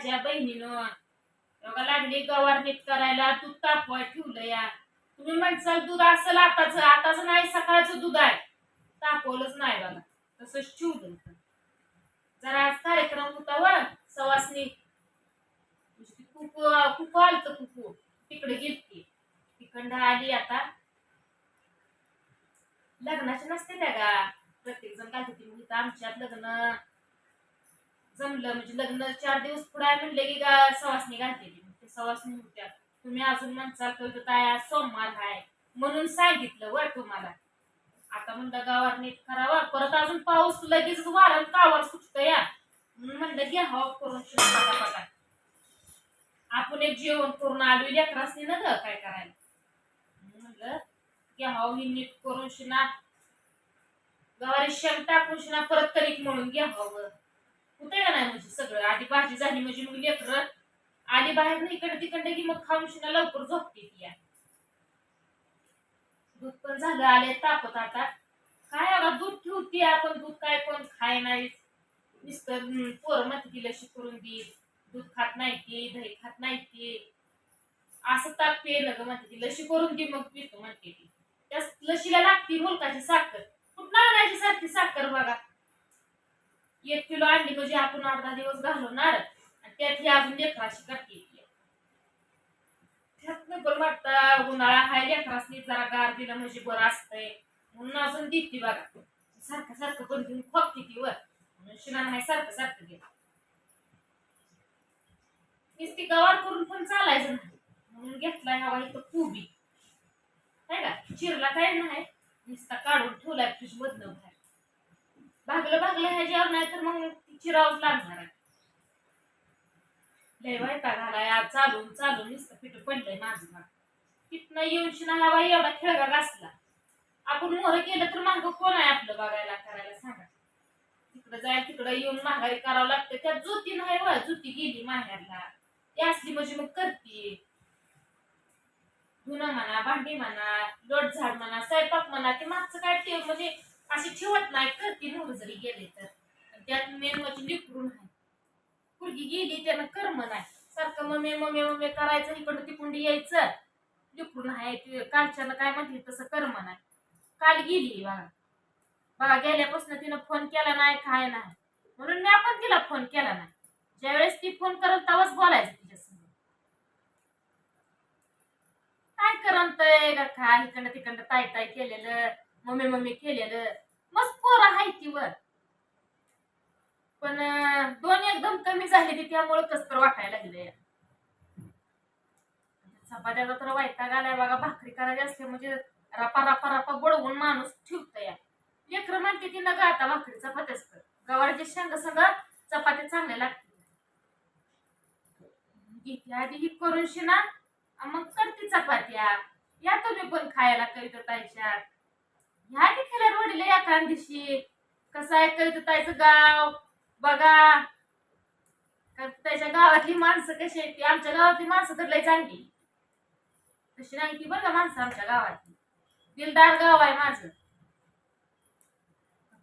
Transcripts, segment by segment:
माझ्या बहिणीनं. एवढा लागली गवार करायला दूध तापवाय ठेवलं या. तुम्ही म्हणसाल दूध असेल आताच आताच नाही सकाळचं दूध आहे. तापवलंच नाही बघा तसंच ठेवलं. जरा आज कार्यक्रम होता व सवासनी. खूप खूप आलत खूप. तिकडे गेली तिकडं आली आता. लग्नाची नसते त्या का प्रत्येक जण काय होती आमच्यात लग्न. जमलं. म्हणजे लग्न चार दिवस पुढे आहे म्हणले की गा सवासनी घालते ते. सवासनी होत्या. तुम्ही अजून म्हणसाल तर काय सोमवार आहे. म्हणून सांगितलं वर तुम्हाला. आता म्हणलं गावात नीट करावा. परत अजून पाऊस लगेच वारण कावर सुटतं या. म्हणून म्हणलं घ्या हवा करून शिकवा आपण एक जेवण करून आलो लेकरासनी ना ग काय करायला. म्हणलं घ्या हो, हवा ही नीट करून शिना. गवारी शेंग टाकून शिना परत तरीक म्हणून घ्या हो हवं कुठे नाही म्हणजे सगळं? आधी भाजी झाली म्हणजे मग लेकर? आली बाहेर नाही इकडे तिकडे की मग खाऊन शिना लवकर झोपते ती या. दूध पण झालं आले तापत आता. काय अगं दूध ठेवते आपण दूध काय कोण खाय नाही. नुसतं हम्म, पोरं म्हणते ती लशी करून दे. दूध खात नाही ते दही खात नाही ते. असं ताप पे ग म्हणते ती. लशी करून दे मग पितो म्हणते ती. त्या लशीला लागते मुलकाची साखर. कुठं आणायची सारखी साखर बघा. एक किलो अंडी म्हणजे आपण अर्धा दिवस घालवणार. आणि त्यात ही अजून लेकराशी करते. त्यातनं पण वाटतं उन्हाळा हाय लेकरासनी जरा गार दिलं म्हणजे बरं असतंय. म्हणून अजून देते बघा. सारखं सारखं पण घेऊन खोकते ती वर. म्हणून शिना नाही सारखं सारखं गेलं नुसती गवार करून पण चालायचं नाही. म्हणून घेतलाय हवा इथं कोबी नाही का? चिरला काय नाही. नुसता काढून ठेवलाय फ्रीज मधनं भागलं भागलं ह्याच्यावर नाही तर मग चिरावच लागणार आहे. लय वैताग आलाय आज चालून चालून नुसतं पीठ पडलंय माझं भाग तिथनं येऊन शिना बाई एवढा खेळगा घासला. आपण मोहर केलं तर माग कोण आहे आपलं बघायला करायला सांगा. तिकडं जाय तिकडं येऊन माघारी करावं लागतं. त्यात ज्योती नाही वा ज्योती गेली माहेरला. ती असली म्हणजे मग करते. धुणं म्हणा भांडी म्हणा लोट झाड म्हणा स्वयंपाक म्हणा ते मागचं काय ठेव म्हणजे अशी ठेवत नाही करते मोहर जरी गेले तर. त्यात मेन म्हणजे निकरून आहे पुरगी गेली त्यानं कर्म नाही. सारखं मम्मी मम्मी मम्मी करायचं इकडं तिकडून यायचं. लिकरून आहे कालच्यानं काय म्हटली तसं कर्म नाही. काल गेली बघा बघा गेल्यापासून तिनं फोन केला नाही काय नाही. म्हणून मी आपण तिला फोन केला नाही. ज्यावेळेस ती फोन करत तेव्हाच बोलायचं तिच्यासमोर. काय करमतय का काय इकडं तिकडं ताय ताय केलेलं? मम्मी मम्मी केलेलं. मस्त पोरं आहे ती वर पण दोन एकदम कमी झाले ती त्यामुळे कसं तर वाटायला लागलं चपात्याचा तर वैताग आलाय बघा भाकरी करायची असते म्हणजे रपा रपा रपा बडवून माणूस ठेवत या लेकर म्हणते ती नका आता भाकरी चपात्याच कर. गवारचे शेंग सगळं चपात्या चांगल्या लागते घेते आधी ही करून शिना मग करते चपात्या. या तुम्ही पण खायला करीत ताईच्या ह्या की खेळात वडील एखाद दिवशी कसं आहे करीत गाव? बघा. त्याच्या गावातली माणसं कशी आहेत ती? आमच्या गावातली माणसं तर लय चांगली. तशी नाही ती बरं का माणसं आमच्या गावातली. दिलदार गाव आहे माझं.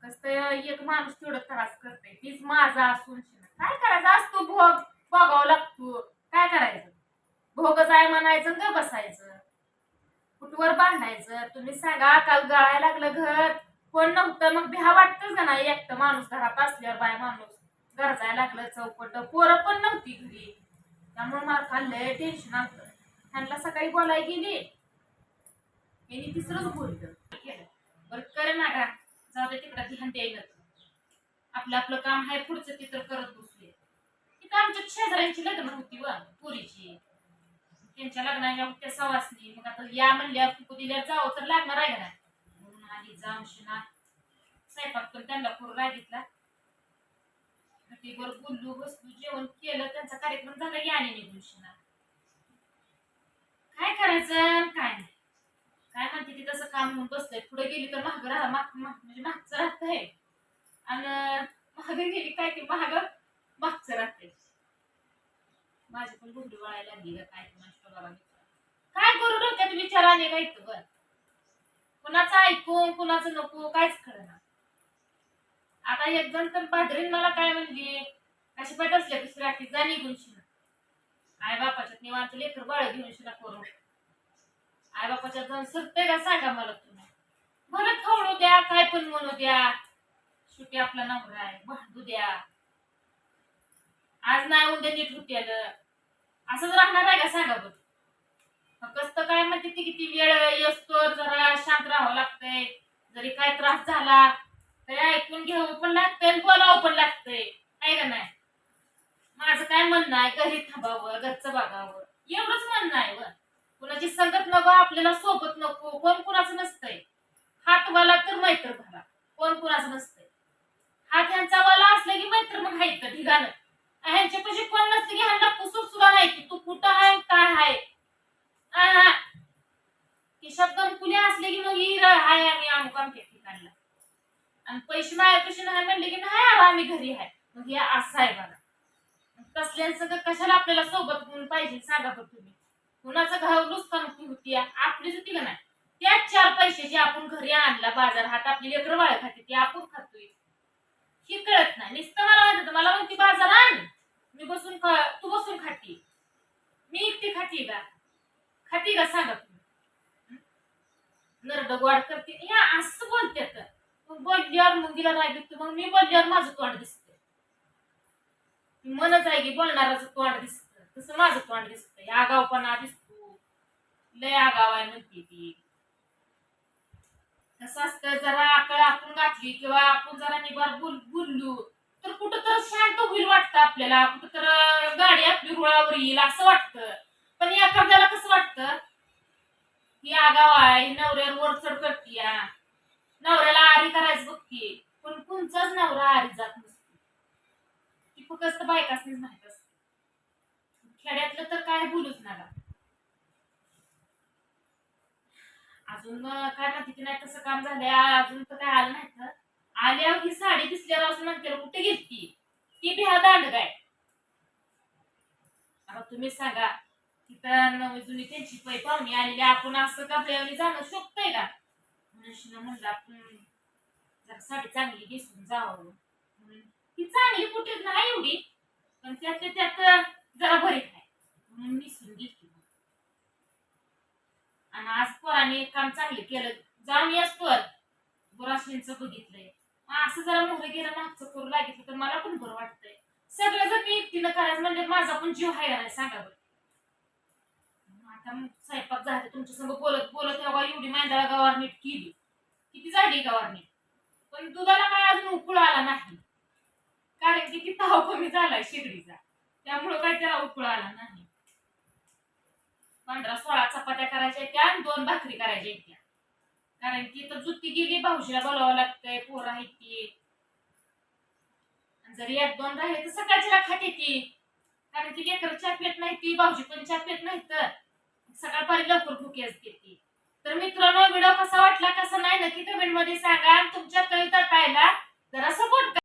कसं एक माणूस तेवढं त्रास करते तीच माझा असून काय करायचं? असतो भोग भोगावं लागतो. काय करायचं? भोगच आहे म्हणायचं ग बसायचं. वर बांधायचं. तुम्ही सांगा काल गळायला लागलं घर. कोण नव्हतं मग भ्या वाटतच का नाही? एकटं माणूस घरात असल्यावर बाय माणूस. गरजायला लागलं चौपट. पोरं पण नव्हती घरी. त्यामुळे मला काल लय टेन्शन आलं त्यांना सकाळी बोलाय गेली. यांनी तिसरंच बोललं. केलं बरं करे ना का जाऊ दे तिकडं ध्यान द्यायला आपलं आपलं काम आहे पुढचं तिथं करत बसले. तिथं आमच्या शेजाऱ्यांची लग्न होती व पुरीची. त्यांच्या लग्नाच्या त्या सवासनी मग आता या म्हणल्या कुकू दिल्या जावं तर लागणार आहे घरात म्हणून आधी जाऊन शिना स्वयंपाक पण त्यांना करून रागितला. वर बोललो बसलो जेवण केलं त्यांचा कार्यक्रम झाला याने निघून शिना. काय करायचं काय नाही? काय म्हणते ती तसं काम होऊन बसतंय पुढे गेली तर महाग राहा माग म्हणजे मागचं राहतंय. आणि महाग गेली काय की महाग मागचं राहतंय. माझी पण गुंडी वळायला लागली का काय नष्ट बघा काय करू डोक्यात विचार आले का इथं बर. कुणाचं ऐकून कुणाचं नको काहीच खरं ना आता एक जण तर पादरीन मला काय म्हणली? कशी पाहिजे असल्या दुसरी राखी जा निघून शिना आई बापाच्यात निवांत लेकर बाळ घेऊन शिना करू आई बापाच्यात जाऊन सरते का सांगा मला तुम्ही? मला खवळू द्या काय पण म्हणू द्या. शेवटी आपला नवरा आहे भांडू द्या. आज नाही उद्या नीट होत्याल असंच राहणार आहे का सांगा बरं फक्त काय म्हणते ती किती वेळ असतो जरा शांत राहावं लागतंय. जरी काय त्रास झाला तरी ऐकून घ्यावं पण लागतंय आणि बोलावं पण लागतंय. आहे का नाही? माझं काय म्हणणं आहे घरी थांबावं घरचं बघावं. एवढंच म्हणणं आहे व. कुणाची संगत नको आपल्याला सोबत नको. कोण कुणाचं नसतंय. हात वाला तर मैत्र भरा कोण कुणाचं नसतंय. हात यांचा वाला असला की मैत्र मग हायत ठिकाणं ह्यांच्या पैसे कोण नसते की ह्यांना कुसूर सुद्धा नाही. की तू कुठं आहे काय आहे? आहा. की शब्द कुणी असले की मग ही हाय आम्ही अमुक आमच्या ठिकाणला आणि पैसे माझ्यापाशी नाही म्हणले की नाही आला आम्ही घरी आहे. मग हे असं आहे बघा कसल्यांचं तसल्यांचं कशाला आपल्याला सोबत म्हणून पाहिजे सांगा बघ तुम्ही. कुणाचं घाव नुसकान होती आपलीच होती का नाही? त्याच चार पैशाची आपण घरी आणला बाजार हात आपली लेकर बाळ खाते ती आपण खातोय. ही कळत नाही. नुसतं मला म्हणत मला म्हणती बाजार आण. बसून खा- तू बसून खाती. मी एकटी खाती का खाती का सांगा नरड गोड करते. या असं बोलते मग बोलल्यावर मुंगीला राग येतो मग मी बोलल्यावर माझं तोंड दिसत मनच आहे की बोलणाराचं तोंड दिसत. तसं माझं तोंड दिसत. दिसतं आगावपणा दिसतो. लय आगाव आहे म्हणते ती. कसं असतं जरा आकळ आपण गाठली किंवा आपण जरा निबार बोल बोललो. तर कुठं तर शांत होईल वाटतं आपल्याला कुठं तर गाडी आपली रुळावर येईल असं वाटतं. पण या कर्जाला कसं वाटतं? ही आगाव आहे नवऱ्यावर वरचड करतीया नवऱ्याला आरी करायचं बघतीये पण कोणचाच नवरा आरी जात नसतो. ती फक्त बायकासनीच माहीत असते. खेड्यातलं तर काय बोलूच नका. अजून काय माहिती की नाही तसं काम झालंय अजून तर काय आलं नाही. आल्यावर ही साडी दिसल्यावर असं नंतर कुठे घेतली ती बी हा दांड काय? आता तुम्ही सांगा तिथं नवी जुनी त्यांची पै पाहुणी आलेली आपण असं कपड्यावर जाणं शोभतंय का? मनुष्यनं म्हणलं आपण जरा साडी चांगली दिसून जावं म्हणून. ती चांगली कुठे नाही एवढी पण त्यातल्या त्यात जरा बरी काय म्हणून निसून घेतली आणि आज पोराने काम चांगलं केलं. जाऊन यास पर बुराशींचं बघितलंय. असं जरा मोहर गेलं मागचं करू लागितलं तर मला पण बरं वाटतंय. सगळं जर मी एकटीनं करायचं म्हणजे माझा पण जीव आहे नाही सांगा बरं. आता स्वयंपाक झाले तुमच्या संग बोलत बोलत तेव्हा एवढी मांदळा गवारनीट केली. किती झाली गवारनीट पण दुधाला काय अजून उकळ आला नाही. कारण की ती ताव कमी झालाय शिगडीचा. त्यामुळं काय त्याला उकळ आला नाही. पंधरा सोळा चपात्या करायच्या त्या आणि दोन भाकरी करायच्या त्या. कारण की तर जुती गेली भाऊजीला बोलावं लागतंय पोर आहे ती. आणि जरी एक दोन राहिले तर सकाळच्या खाते ती. कारण की लेकर चहा पेत नाही ती भाऊजी पण चहा नाही तर. सकाळपारी लवकर भुकी असते ती. तर मित्रांनो व्हिडिओ कसा वाटला कसा नाही नक्की कमेंटमध्ये सांगा. तुमच्या कविता पाहायला जरा सपोर्ट